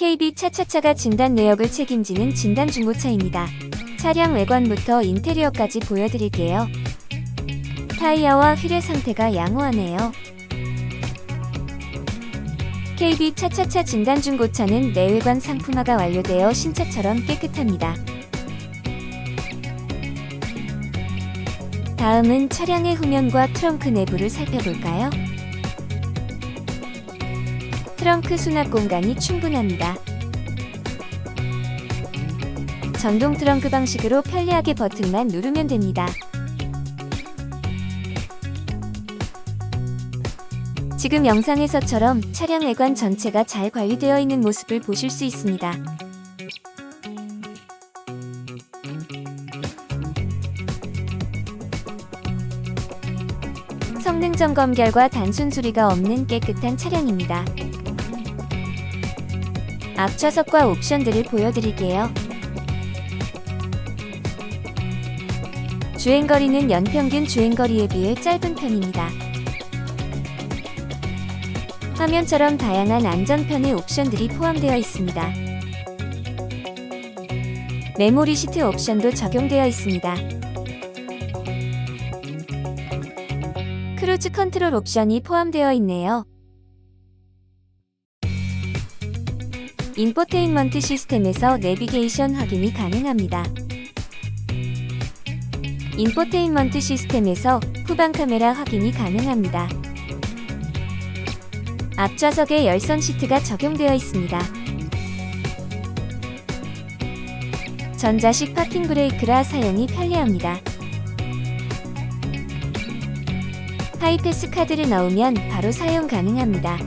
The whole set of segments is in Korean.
KB 차차차가 진단 내역을 책임지는 진단 중고차입니다. 차량 외관부터 인테리어까지 보여드릴게요. 타이어와 휠의 상태가 양호하네요. KB 차차차 진단 중고차는 내외관 상품화가 완료되어 신차처럼 깨끗합니다. 다음은 차량의 후면과 트렁크 내부를 살펴볼까요? 트렁크 수납 공간이 충분합니다. 전동 트렁크 방식으로 편리하게 버튼만 누르면 됩니다. 지금 영상에서처럼 차량 외관 전체가 잘 관리되어 있는 모습을 보실 수 있습니다. 성능 점검 결과 단순 수리가 없는 깨끗한 차량입니다. 앞좌석과 옵션들을 보여드릴게요. 주행거리는 연평균 주행거리에 비해 짧은 편입니다. 화면처럼 다양한 안전편의 옵션들이 포함되어 있습니다. 메모리 시트 옵션도 적용되어 있습니다. 크루즈 컨트롤 옵션이 포함되어 있네요. 인포테인먼트 시스템에서 내비게이션 확인이 가능합니다. 인포테인먼트 시스템에서 후방 카메라 확인이 가능합니다. 앞좌석에 열선 시트가 적용되어 있습니다. 전자식 파킹 브레이크라 사용이 편리합니다. 하이패스 카드를 넣으면 바로 사용 가능합니다.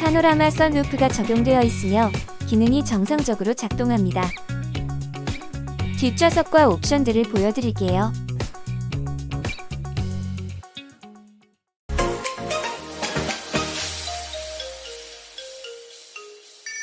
파노라마 선루프가 적용되어 있으며 기능이 정상적으로 작동합니다. 뒷좌석과 옵션들을 보여드릴게요.